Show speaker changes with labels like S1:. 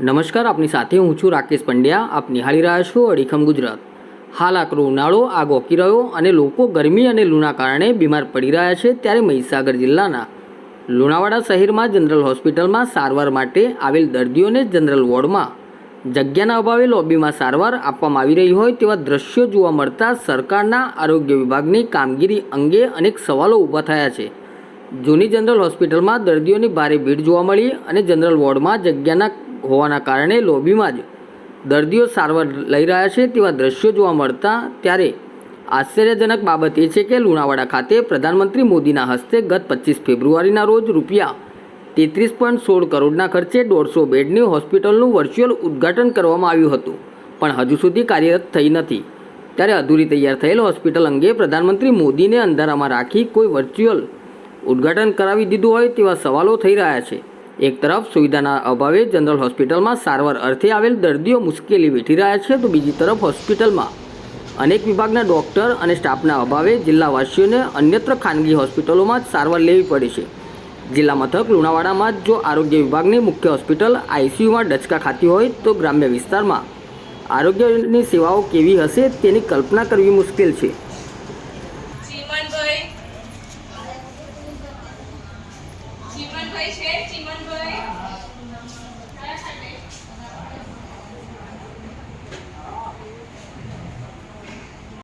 S1: નમસ્કાર, આપની સાથે હું છું રાકેશ પંડ્યા. આપ નિહાળી રહ્યા છો અડીખમ ગુજરાત. હાલ આકરો ઉનાળો આગ ઓકી રહ્યો અને લોકો ગરમી અને લૂના કારણે બીમાર પડી રહ્યા છે ત્યારે મહીસાગર જિલ્લાના લુણાવાડા શહેરમાં જનરલ હોસ્પિટલમાં સારવાર માટે આવેલ દર્દીઓને જનરલ વોર્ડમાં જગ્યાના અભાવે લોબીમાં સારવાર આપવામાં આવી રહી હોય તેવા દ્રશ્યો જોવા મળતા સરકારના આરોગ્ય વિભાગની કામગીરી અંગે અનેક સવાલો ઊભા થયા છે. જૂની જનરલ હોસ્પિટલમાં દર્દીઓની ભારે ભીડ જોવા મળી અને જનરલ વોર્ડમાં જગ્યાના હોવાના કારણે લોબીમાં જ દર્દીઓ સારવાર લઈ રહ્યા છે તેવા દ્રશ્યો જોવા મળતા ત્યારે આશ્ચર્યજનક બાબત એ છે કે લુણાવાડા ખાતે પ્રધાનમંત્રી મોદીના હસ્તે ગત પચીસ ફેબ્રુઆરીના રોજ રૂપિયા તેત્રીસ પોઈન્ટ સોળ કરોડના ખર્ચે દોઢસો બેડની હોસ્પિટલનું વર્ચ્યુઅલ ઉદ્ઘાટન કરવામાં આવ્યું હતું, પણ હજુ સુધી કાર્યરત થઈ નથી. ત્યારે અધૂરી તૈયાર થયેલ હોસ્પિટલ અંગે પ્રધાનમંત્રી મોદીને અંધારામાં રાખી કોઈ વર્ચ્યુઅલ ઉદ્ઘાટન કરાવી દીધું હોય તેવા સવાલો થઈ રહ્યા છે. એક તરફ સુવિધાના અભાવે જનરલ હોસ્પિટલમાં સારવાર અર્થે આવેલ દર્દીઓ મુશ્કેલી વેઠી રહ્યા છે તો બીજી તરફ હોસ્પિટલમાં અનેક વિભાગના ડોક્ટર અને સ્ટાફના અભાવે જિલ્લાવાસીઓને અન્યત્ર ખાનગી હોસ્પિટલોમાં જ સારવાર લેવી પડે છે. જિલ્લા મથક લુણાવાડામાં જો આરોગ્ય વિભાગની મુખ્ય હોસ્પિટલ આઈસીયુમાં ડચકા ખાતી હોય તો ગ્રામ્ય વિસ્તારમાં આરોગ્યની સેવાઓ કેવી હશે તેની કલ્પના કરવી મુશ્કેલ છે
S2: ચીમનભાઈ ચીમનભાઈ છે ચીમનભાઈ. કયા સાથે